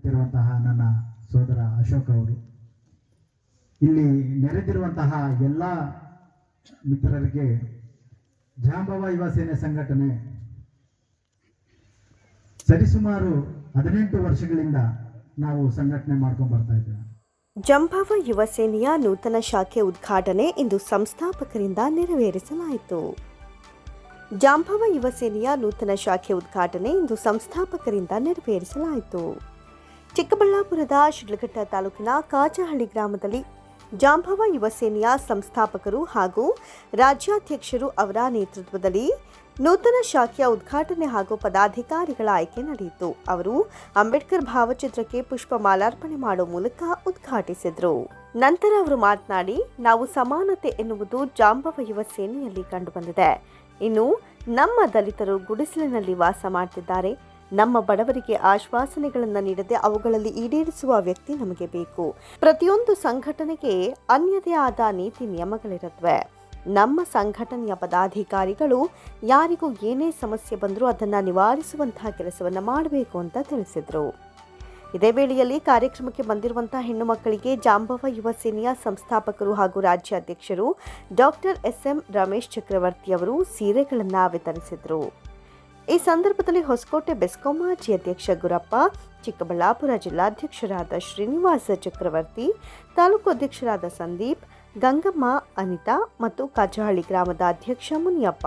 ಕುಂತಿರುವಂತಹ ನನ್ನ ಸೋದರ ಅಶೋಕ್ ಅವರು. ಇಲ್ಲಿ ನೆರೆದಿರುವಂತಹ ಎಲ್ಲ ಮಿತ್ರರಿಗೆ ಜಾಂಬವ ಯುವ ಸೇನೆ ಸಂಘಟನೆ ಸರಿಸುಮಾರು ಹದಿನೆಂಟು ವರ್ಷಗಳಿಂದ ನಾವು ಸಂಘಟನೆ ಮಾಡ್ಕೊಂಡು ಬರ್ತಾ ಇದ್ದೇವೆ. ಜಂಭಾವ ಯುವ ಸೇನೆಯ ನೂತನ ಶಾಖೆ ಉದ್ಘಾಟನೆ ಇಂದು ಸಂಸ್ಥಾಪಕರಿಂದ ನೆರವೇರಿಸಲಾಯಿತು. ಜಾಂಭವ ಯುವ ಸೇನೆಯ ನೂತನ ಶಾಖೆ ಉದ್ಘಾಟನೆ ಇಂದು ಸಂಸ್ಥಾಪಕರಿಂದ ನೆರವೇರಿಸಲಾಯಿತು. ಚಿಕ್ಕಬಳ್ಳಾಪುರದ ಶಿಡ್ಲಘಟ್ಟ ತಾಲೂಕಿನ ಕಾಚಹಳ್ಳಿ ಗ್ರಾಮದಲ್ಲಿ ಜಾಂಬವ ಯುವ ಸೇನೆಯ ಸಂಸ್ಥಾಪಕರು ಹಾಗೂ ರಾಜ್ಯಾಧ್ಯಕ್ಷರು ಅವರ ನೇತೃತ್ವದಲ್ಲಿ ನೂತನ ಶಾಖೆಯ ಉದ್ಘಾಟನೆ ಹಾಗೂ ಪದಾಧಿಕಾರಿಗಳ ಆಯ್ಕೆ ನಡೆಯಿತು. ಅವರು ಅಂಬೇಡ್ಕರ್ ಭಾವಚಿತ್ರಕ್ಕೆ ಪುಷ್ಪ ಮಾಲಾರ್ಪಣೆ ಮಾಡುವ ಮೂಲಕ ಉದ್ಘಾಟಿಸಿದರು. ನಂತರ ಅವರು ಮಾತನಾಡಿ, ನಾವು ಸಮಾನತೆ ಎನ್ನುವುದು ಜಾಂಬವ ಯುವ ಸೇನೆಯಲ್ಲಿ ಕಂಡುಬಂದಿದೆ. ಇನ್ನು ನಮ್ಮ ದಲಿತರು ಗುಡಿಸಲಿನಲ್ಲಿ ವಾಸ ಮಾಡ್ತಿದ್ದಾರೆ. ನಮ್ಮ ಬಡವರಿಗೆ ಆಶ್ವಾಸನೆಗಳನ್ನು ನೀಡದೆ ಅವುಗಳಲ್ಲಿ ಈಡೇರಿಸುವ ವ್ಯಕ್ತಿ ನಮಗೆ ಬೇಕು. ಪ್ರತಿಯೊಂದು ಸಂಘಟನೆಗೆ ಅನ್ಯದೇ ಆದ ನೀತಿ ನಿಯಮಗಳಿರುತ್ತವೆ. ನಮ್ಮ ಸಂಘಟನೆಯ ಪದಾಧಿಕಾರಿಗಳು ಯಾರಿಗೂ ಏನೇ ಸಮಸ್ಯೆ ಬಂದರೂ ಅದನ್ನು ನಿವಾರಿಸುವಂತಹ ಕೆಲಸವನ್ನು ಮಾಡಬೇಕು ಅಂತ ತಿಳಿಸಿದರು. ಇದೇ ವೇಳೆಯಲ್ಲಿ ಕಾರ್ಯಕ್ರಮಕ್ಕೆ ಬಂದಿರುವಂತಹ ಹೆಣ್ಣು ಮಕ್ಕಳಿಗೆ ಜಾಂಬವ ಯುವ ಸೇನೆಯ ಸಂಸ್ಥಾಪಕರು ಹಾಗೂ ರಾಜ್ಯಾಧ್ಯಕ್ಷರು doctor S M Ramesh Chakravarthi ಅವರು ಸೀರೆಗಳನ್ನು ವಿತರಿಸಿದರು. ಈ ಸಂದರ್ಭದಲ್ಲಿ ಹೊಸಕೋಟೆ ಬೆಸ್ಕಾಂ ಮಾಜಿ ಅಧ್ಯಕ್ಷ ಗುರಪ್ಪ, ಚಿಕ್ಕಬಳ್ಳಾಪುರ ಜಿಲ್ಲಾಧ್ಯಕ್ಷರಾದ ಶ್ರೀನಿವಾಸ ಚಕ್ರವರ್ತಿ, ತಾಲೂಕು ಅಧ್ಯಕ್ಷರಾದ ಸಂದೀಪ್, ಗಂಗಮ್ಮ, ಅನಿತಾ ಮತ್ತು ಕಾಜಹಳ್ಳಿ ಗ್ರಾಮದ ಅಧ್ಯಕ್ಷ ಮುನಿಯಪ್ಪ,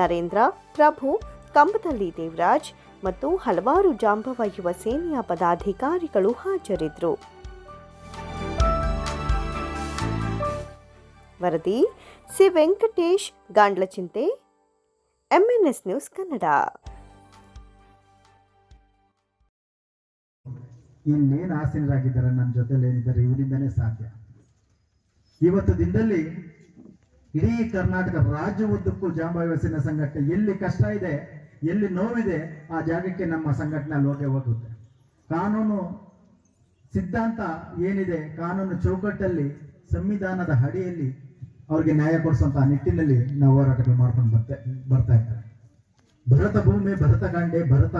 ನರೇಂದ್ರ, ಪ್ರಭು, ಕಂಬದಲ್ಲಿ ದೇವರಾಜ್ ಮತ್ತು ಹಲವಾರು ಜಾಂಬವ ಯುವ ಸೇನೆಯ ಪದಾಧಿಕಾರಿಗಳು ಹಾಜರಿದ್ದರು. ವರದಿ C. Venkatesh, Gandlachinthe MNS news Kannada ಇನ್ನೇನು ಆಸೀನರಾಗಿದ್ದಾರೆ? ನನ್ನ ಜೊತೆಲಿ ಏನಿದ್ದಾರೆ? ಇವರಿಂದನೇ ಸಾಧ್ಯ. ಇವತ್ತು ದಿನದಲ್ಲಿ ಇಡೀ ಕರ್ನಾಟಕ ರಾಜ್ಯ ಉದ್ದಕ್ಕೂ ಜಾಂಬ ಯುವಸೇನೆ ಸಂಘಟನೆ ಎಲ್ಲಿ ಕಷ್ಟ ಇದೆ, ಎಲ್ಲಿ ನೋವಿದೆ, ಆ ಜಾಗಕ್ಕೆ ನಮ್ಮ ಸಂಘಟನೆ ಹೋಗೇ ಹೋಗುತ್ತೆ. ಕಾನೂನು ಸಿದ್ಧಾಂತ ಏನಿದೆ, ಕಾನೂನು ಚೌಕಟ್ಟಲ್ಲಿ, ಸಂವಿಧಾನದ ಅಡಿಯಲ್ಲಿ ಅವ್ರಿಗೆ ನ್ಯಾಯ ಕೊಡಿಸುವಂತಹ ನಿಟ್ಟಿನಲ್ಲಿ ನಾವು ಹೋರಾಟಗಳು ಮಾಡ್ಕೊಂಡು ಬರ್ತಾ ಬರ್ತಾ ಇರ್ತಾರೆ ಭರತ ಭೂಮಿ ಭರತ ಕಾಂಡೆ ಭರತ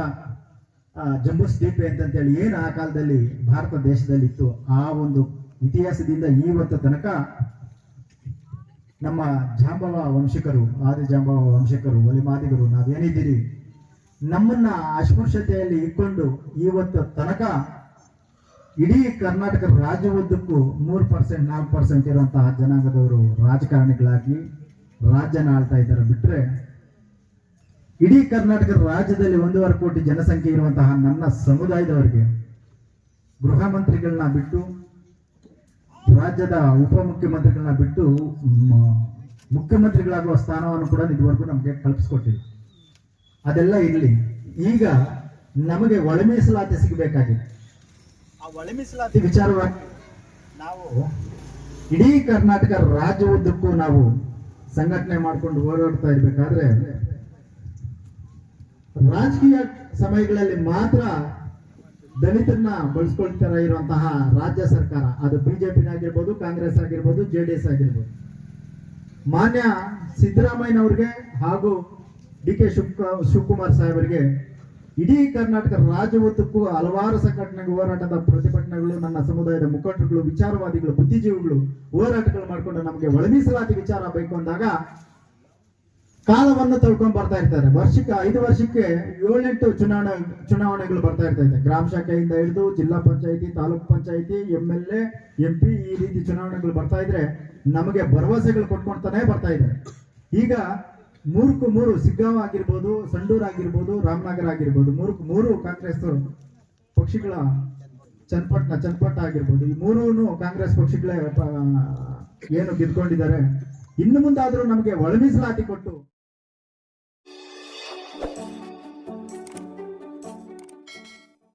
ಆ, ಜಂಬೂಸ್ ಅಂತ ಅಂತಂತೇಳಿ ಏನು ಆ ಕಾಲದಲ್ಲಿ ಭಾರತ ದೇಶದಲ್ಲಿ ಇತ್ತು ಆ ಒಂದು ಇತಿಹಾಸದಿಂದ ಇವತ್ತು ತನಕ ನಮ್ಮ ಜಾಂಬವ ವಂಶಿಕರು ಆದಿ ಜಾಂಬವ ವಂಶಿಕರು ಒಲಿಮಾದಿಗರು ನಾವೇನಿದ್ದೀರಿ? ನಮ್ಮನ್ನ ಅಸ್ಪೃಶ್ಯತೆಯಲ್ಲಿ ಇಟ್ಕೊಂಡು ಇವತ್ತು ತನಕ ಇಡೀ ಕರ್ನಾಟಕ ರಾಜ್ಯ ಉದ್ದಕ್ಕೂ ಮೂರು ಪರ್ಸೆಂಟ್ ನಾಲ್ಕು ಪರ್ಸೆಂಟ್ ಇರುವಂತಹ ಜನಾಂಗದವರು ರಾಜಕಾರಣಿಗಳಾಗಿ ರಾಜ್ಯನ ಆಳ್ತಾ ಇದ್ದಾರೆ. ಬಿಟ್ರೆ ಇಡೀ ಕರ್ನಾಟಕ ರಾಜ್ಯದಲ್ಲಿ ಒಂದೂವರೆ ಕೋಟಿ ಜನಸಂಖ್ಯೆ ಇರುವಂತಹ ನನ್ನ ಸಮುದಾಯದವರಿಗೆ ಗೃಹ ಮಂತ್ರಿಗಳನ್ನ ಬಿಟ್ಟು, ರಾಜ್ಯದ ಉಪಮುಖ್ಯಮಂತ್ರಿಗಳನ್ನ ಬಿಟ್ಟು ಮುಖ್ಯಮಂತ್ರಿಗಳಾಗುವ ಸ್ಥಾನವನ್ನು ಕೂಡ ಇದುವರೆಗೂ ನಮಗೆ ಕಲ್ಪಿಸ್ಕೊಟ್ಟಿಲ್ಲ. ಅದೆಲ್ಲ ಇರಲಿ. ಈಗ ನಮಗೆ ಒಳ ಮೀಸಲಾತಿ ಸಿಗಬೇಕಾಗಿದೆ. ಆ ವಿಚಾರವಾಗಿ ನಾವು ಇಡೀ ಕರ್ನಾಟಕ ರಾಜ್ಯ ಉದ್ದಕ್ಕೂ ನಾವು ಸಂಘಟನೆ ಮಾಡ್ಕೊಂಡು ಓಡಾಡ್ತಾ ಇರ್ಬೇಕಾದ್ರೆ ರಾಜಕೀಯ ಸಮಯಗಳಲ್ಲಿ ಮಾತ್ರ ದಲಿತರನ್ನ ಬಳಸ್ಕೊಳ್ತಾ ಇರುವಂತಹ ರಾಜ್ಯ ಸರ್ಕಾರ. ಅದು ಬಿಜೆಪಿ ಆಗಿರ್ಬೋದು ಕಾಂಗ್ರೆಸ್ ಆಗಿರ್ಬೋದು, ಜೆ ಡಿ ಎಸ್ ಆಗಿರ್ಬೋದು. ಮಾನ್ಯ ಸಿದ್ದರಾಮಯ್ಯನವ್ರಿಗೆ ಹಾಗೂ ಡಿ ಕೆ ಶಿವಕ ಶಿವಕುಮಾರ್ ಸಾಹೇಬರಿಗೆ ಇಡೀ ಕರ್ನಾಟಕ ರಾಜ್ಯವತ್ತಕ್ಕೂ ಹಲವಾರು ಸಂಘಟನೆಗಳು, ಹೋರಾಟದ ಪ್ರತಿಭಟನೆಗಳು, ನನ್ನ ಸಮುದಾಯದ ಮುಖಂಡರುಗಳು, ವಿಚಾರವಾದಿಗಳು, ಬುದ್ಧಿಜೀವಿಗಳು ಹೋರಾಟಗಳು ಮಾಡಿಕೊಂಡು ನಮಗೆ ಒಳ ಮೀಸಲಾತಿ ವಿಚಾರ ಬೇಕು ಅಂದಾಗ ಕಾಲವನ್ನು ತಳ್ಕೊಂಡ್ ಬರ್ತಾ ಇರ್ತಾರೆ. ವರ್ಷಕ್ಕೆ ಐದು ವರ್ಷಕ್ಕೆ ಏಳೆಂಟು ಚುನಾವಣೆ, ಚುನಾವಣೆಗಳು ಬರ್ತಾ ಇರ್ತಾ ಇದೆ ಗ್ರಾಮ ಶಾಖೆಯಿಂದ ಹಿಡಿದು zilla panchayat, taluk panchayat M L A M P ಈ ರೀತಿ ಚುನಾವಣೆಗಳು ಬರ್ತಾ ಇದ್ರೆ ನಮಗೆ ಭರವಸೆಗಳು ಕೊಟ್ಕೊಂತಾನೆ ಬರ್ತಾ ಇದೆ. ಈಗ ಮೂರಕ್ಕೂ ಮೂರು ಸಿಗ್ಗಾಂವ್ ಆಗಿರ್ಬೋದು, ಸಂಡೂರ್ ಆಗಿರ್ಬೋದು, ರಾಮನಗರ ಆಗಿರ್ಬೋದು, ಮೂರ್ಕು ಮೂರು ಕಾಂಗ್ರೆಸ್ ಪಕ್ಷಿಗಳ ಚನ್ಪಟ್ನ ಚನ್ಪಟ್ಟ ಆಗಿರ್ಬೋದು, ಈ ಮೂರೂ ಕಾಂಗ್ರೆಸ್ ಪಕ್ಷಗಳೇ ಏನು ಗೆದ್ಕೊಂಡಿದ್ದಾರೆ. ಇನ್ನು ಮುಂದಾದ್ರೂ ನಮಗೆ ಒಳ ಮೀಸಲಾತಿ ಕೊಟ್ಟು